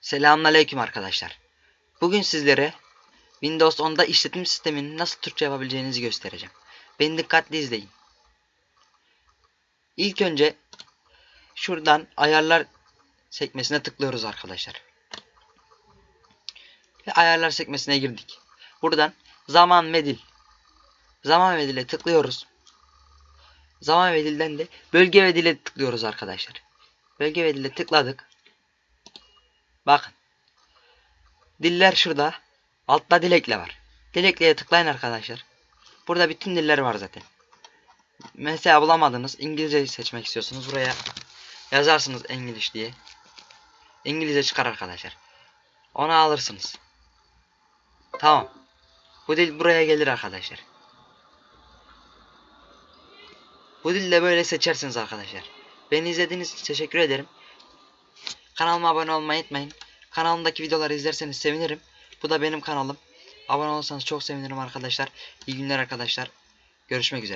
Selamünaleyküm arkadaşlar. Bugün sizlere Windows 10'da işletim sistemini nasıl Türkçe yapabileceğinizi göstereceğim. Beni dikkatli izleyin. İlk önce şuradan ayarlar sekmesine tıklıyoruz arkadaşlar. Ve ayarlar sekmesine girdik. Buradan zaman ve dil. Zaman ve dile tıklıyoruz. Zaman ve dilden de bölge ve dile tıklıyoruz arkadaşlar. Bölge ve dile tıkladık. Bakın. Diller şurada. Altta dilekle var. Dilekleye tıklayın arkadaşlar. Burada bütün diller var zaten. Mesela bulamadınız. İngilizce seçmek istiyorsunuz. Buraya yazarsınız İngiliz diye. İngilizce çıkar arkadaşlar. Onu alırsınız. Tamam. Bu dil buraya gelir arkadaşlar. Bu dilde böyle seçersiniz arkadaşlar. Beni izlediğiniz için teşekkür ederim. Kanalıma abone olmayı unutmayın. Kanalımdaki videoları izlerseniz sevinirim. Bu da benim kanalım. Abone olursanız çok sevinirim arkadaşlar. İyi günler arkadaşlar. Görüşmek üzere.